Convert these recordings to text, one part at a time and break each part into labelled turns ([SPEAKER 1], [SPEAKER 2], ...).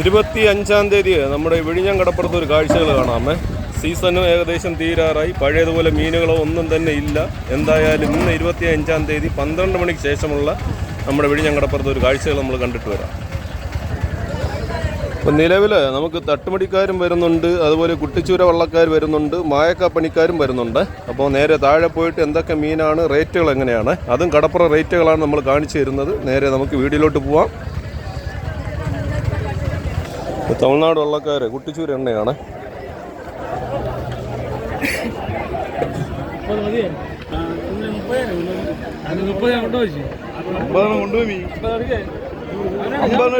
[SPEAKER 1] ഇരുപത്തി അഞ്ചാം തീയതി നമ്മുടെ വിഴിഞ്ഞം കടപ്പുറത്ത് ഒരു കാഴ്ചകൾ കാണാമേ സീസണും ഏകദേശം തീരാറായി. പഴയതുപോലെ മീനുകളോ ഒന്നും തന്നെ ഇല്ല. എന്തായാലും ഇന്ന് ഇരുപത്തി അഞ്ചാം തീയതി പന്ത്രണ്ട് മണിക്ക് ശേഷമുള്ള നമ്മുടെ വിഴിഞ്ഞം കടപ്പുറത്ത് ഒരു കാഴ്ചകൾ നമ്മൾ കണ്ടിട്ട് വരാം. ഇപ്പം നിലവിൽ നമുക്ക് തട്ടുമടിക്കാരും വരുന്നുണ്ട്. അതുപോലെ കുട്ടിച്ചൂര വള്ളക്കാർ വരുന്നുണ്ട്. മായക്ക പണിക്കാരും വരുന്നുണ്ട്. അപ്പോൾ നേരെ താഴെ പോയിട്ട് എന്തൊക്കെ മീനാണ് റേറ്റുകൾ എങ്ങനെയാണ്? അതും കടപ്പുറ റേറ്റുകളാണ് നമ്മൾ കാണിച്ചു തരുന്നത്. നേരെ നമുക്ക് വീഡിയോയിലോട്ട് പോവാം. തമിഴ്നാട് വള്ളക്കാർ കുട്ടിച്ചൂര് എണ്ണയാണ്.
[SPEAKER 2] മുപ്പത്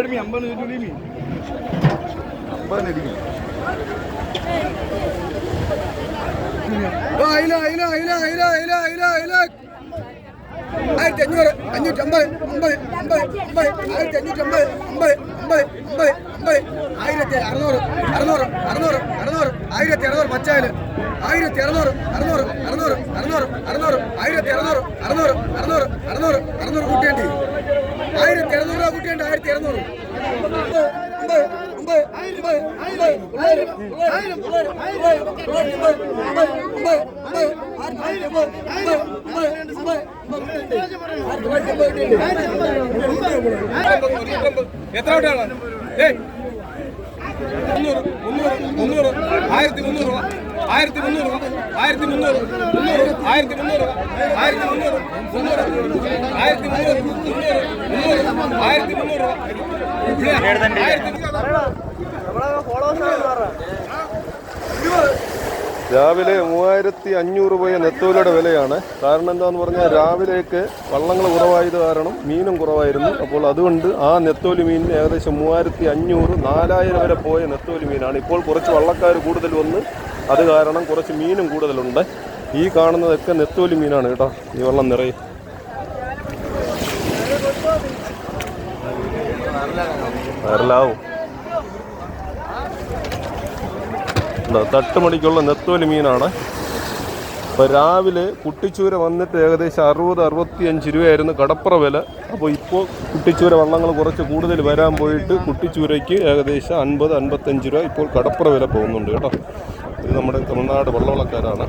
[SPEAKER 3] ആയിരത്തി അഞ്ഞൂറ് അഞ്ഞൂറ്റമ്പത് അമ്പത് അമ്പത് അമ്പത് ആയിരത്തി അഞ്ഞൂറ്റമ്പത് അമ്പത് അമ്പത് അമ്പത് അമ്പത്. ആയിരത്തി അറുന്നൂറ് അറുന്നൂറ് അറുന്നൂറ് അറുന്നൂറ്. ആയിരത്തി അറുന്നൂറ് പച്ചാൽ ആയിരത്തി അറുന്നൂറ് അറുന്നൂറ് അറുന്നൂറ് അറുന്നൂറ് അറുന്നൂറ്. ആയിരത്തി അറുന്നൂറ് അറുന്നൂറ് അറുന്നൂറ് അറുന്നൂറ് അറുന്നൂറ് കൂട്ടേണ്ടി. ആയിരത്തി അറുന്നൂറ് രൂപ ആയിരത്തി അറുന്നൂറ്.
[SPEAKER 4] എത്ര കുട്ടികളാണ് ഏയ് മുന്നൂറ് മുന്നൂറ് മുന്നൂറ്. ആയിരത്തി മുന്നൂറ് രൂപ. ആയിരത്തി മുന്നൂറ് രൂപ. ആയിരത്തി മുന്നൂറ് മുന്നൂറ് ആയിരത്തി മുന്നൂറ് ആയിരത്തി മുന്നൂറ് മുന്നൂറ് ആയിരത്തി മുന്നൂറ് മുന്നൂറ് മുന്നൂറ് ആയിരത്തി മുന്നൂറ് രൂപ. ആയിരത്തി
[SPEAKER 1] രാവിലെ മൂവായിരത്തി അഞ്ഞൂറ് രൂപയെ നെത്തോലിയുടെ വിലയാണ്. കാരണം എന്താന്ന് പറഞ്ഞാൽ രാവിലേക്ക് വള്ളങ്ങൾ കുറവായത് കാരണം മീനും കുറവായിരുന്നു. അപ്പോൾ അതുകൊണ്ട് ആ നെത്തോലി മീനിന് ഏകദേശം മൂവായിരത്തി അഞ്ഞൂറ് നാലായിരം വരെ പോയ നെത്തോലി മീനാണ്. ഇപ്പോൾ കുറച്ച് വള്ളക്കാർ കൂടുതൽ വന്ന് അത് കാരണം കുറച്ച് മീനും കൂടുതലുണ്ട്. ഈ കാണുന്നതൊക്കെ നെത്തോലി മീനാണ് കേട്ടോ ഈ വെള്ളം നിറയെ. വരലാവും. ഉണ്ടോ? മണിക്കുള്ള നെത്തോലി മീനാണ്. അപ്പോൾ രാവിലെ കുട്ടിച്ചൂര വന്നിട്ട് ഏകദേശം അറുപത് അറുപത്തിയഞ്ച് രൂപയായിരുന്നു കടപ്പുറ വില. അപ്പോൾ ഇപ്പോൾ കുട്ടിച്ചൂര വള്ളങ്ങൾ കുറച്ച് കൂടുതൽ വരാൻ പോയിട്ട് കുട്ടിച്ചൂരയ്ക്ക് ഏകദേശം അൻപത് അൻപത്തഞ്ച് രൂപ ഇപ്പോൾ കടപ്പുറ വില പോകുന്നുണ്ട് കേട്ടോ. ഇത് നമ്മുടെ തമിഴ്നാട് വള്ളവളക്കാരാണ്.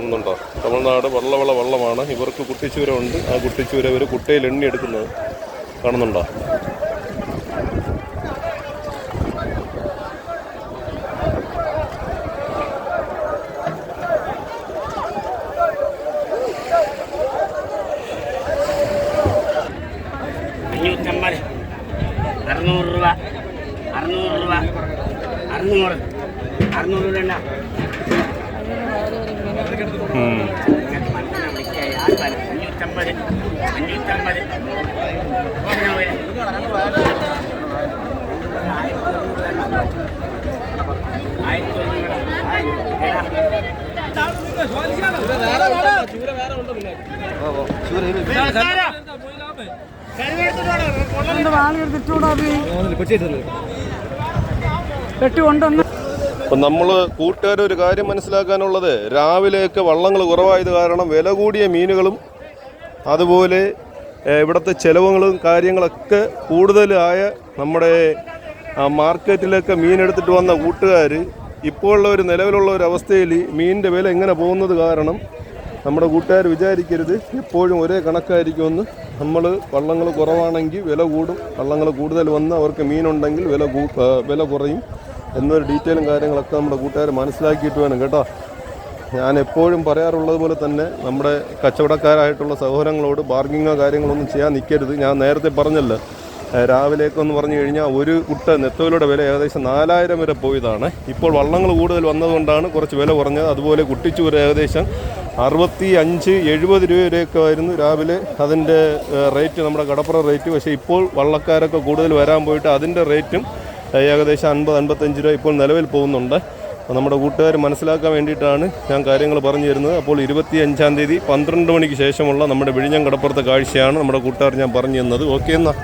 [SPEAKER 1] ഒന്നുണ്ടോ തമിഴ്നാട് വള്ളവള വള്ളമാണ്. ഇവർക്ക് കുട്ടിച്ചൂര ഉണ്ട്. ആ കുട്ടിച്ചൂര ഇവർ കുട്ടയിൽ എണ്ണി എടുക്കുന്നത് കാണുന്നുണ്ടോ?
[SPEAKER 5] അഞ്ഞൂറ്റമ്പത് അറുന്നൂറ് രൂപ. അറുന്നൂറ് രൂപ. അറുന്നൂറ്. അറുന്നൂറ് രൂപ ഉണ്ട ചൂര വേറെ ഉണ്ടോ? അഞ്ഞൂറ്റമ്പത്. അഞ്ഞൂറ്റമ്പത് എന്നാ വില? ആയിരത്തി ഒരുന്നൂറ്. ആയിരത്തി എടാ.
[SPEAKER 1] അപ്പം നമ്മൾ കൂട്ടുകാർ ഒരു കാര്യം മനസ്സിലാക്കാനുള്ളത് രാവിലെയൊക്കെ വള്ളങ്ങൾ കുറവായത് കാരണം വില കൂടിയ മീനുകളും അതുപോലെ ഇവിടുത്തെ ചിലവുകളും കാര്യങ്ങളൊക്കെ കൂടുതലായ നമ്മുടെ മാർക്കറ്റിലൊക്കെ മീൻ എടുത്തിട്ട് വന്ന കൂട്ടുകാർ ഇപ്പോഴുള്ള ഒരു നിലവിലുള്ള ഒരു അവസ്ഥയിൽ മീനിന്റെ വില ഇങ്ങനെ പോകുന്നത് കാരണം നമ്മുടെ കൂട്ടുകാർ വിചാരിക്കരുത്. എപ്പോഴും ഒരേ കണക്കായിരിക്കുമെന്ന്. നമ്മൾ വള്ളങ്ങൾ കുറവാണെങ്കിൽ വില കൂടും. വള്ളങ്ങൾ കൂടുതൽ വന്ന് അവർക്ക് മീനുണ്ടെങ്കിൽ വില വില കുറയും. എന്നൊരു ഡീറ്റെയിലും കാര്യങ്ങളൊക്കെ നമ്മുടെ കൂട്ടുകാർ മനസ്സിലാക്കിയിട്ട് വേണം കേട്ടോ. ഞാൻ എപ്പോഴും പറയാറുള്ളത് പോലെ തന്നെ നമ്മുടെ കച്ചവടക്കാരായിട്ടുള്ള സഹോദരങ്ങളോട് ബാർഗിങ്ങോ കാര്യങ്ങളൊന്നും ചെയ്യാൻ നിൽക്കരുത് ഞാൻ നേരത്തെ പറഞ്ഞല്ലോ രാവിലേക്കെന്ന് പറഞ്ഞു കഴിഞ്ഞാൽ ഒരു കുട്ട നെത്തോലിയുടെ വില ഏകദേശം നാലായിരം വരെ പോയതാണ്. ഇപ്പോൾ വള്ളങ്ങൾ കൂടുതൽ വന്നതുകൊണ്ടാണ് കുറച്ച് വില കുറഞ്ഞത്. അതുപോലെ കുട്ടിച്ചൂര് ഏകദേശം അറുപത്തി അഞ്ച് എഴുപത് രൂപ വരെയൊക്കെ ആയിരുന്നു രാവിലെ അതിന്റെ റേറ്റ് നമ്മുടെ കടപ്പുറ റേറ്റ്. പക്ഷേ ഇപ്പോൾ വള്ളക്കാരൊക്കെ കൂടുതൽ വരാൻ പോയിട്ട് അതിന്റെ റേറ്റും ഏകദേശം അൻപത് അൻപത്തഞ്ച് രൂപ ഇപ്പോൾ നിലവിൽ പോകുന്നുണ്ട്. അപ്പോൾ നമ്മുടെ കൂട്ടുകാർ മനസ്സിലാക്കാൻ വേണ്ടിയിട്ടാണ് ഞാൻ കാര്യങ്ങൾ പറഞ്ഞു തരുന്നത്. അപ്പോൾ ഇരുപത്തി അഞ്ചാം തീയതി പന്ത്രണ്ട് മണിക്ക് ശേഷമുള്ള നമ്മുടെ വിഴിഞ്ഞം കടപ്പുറത്തെ കാഴ്ചയാണ് നമ്മുടെ കൂട്ടുകാർ ഞാൻ പറഞ്ഞു തന്നത്. ഓക്കെ എന്നാ.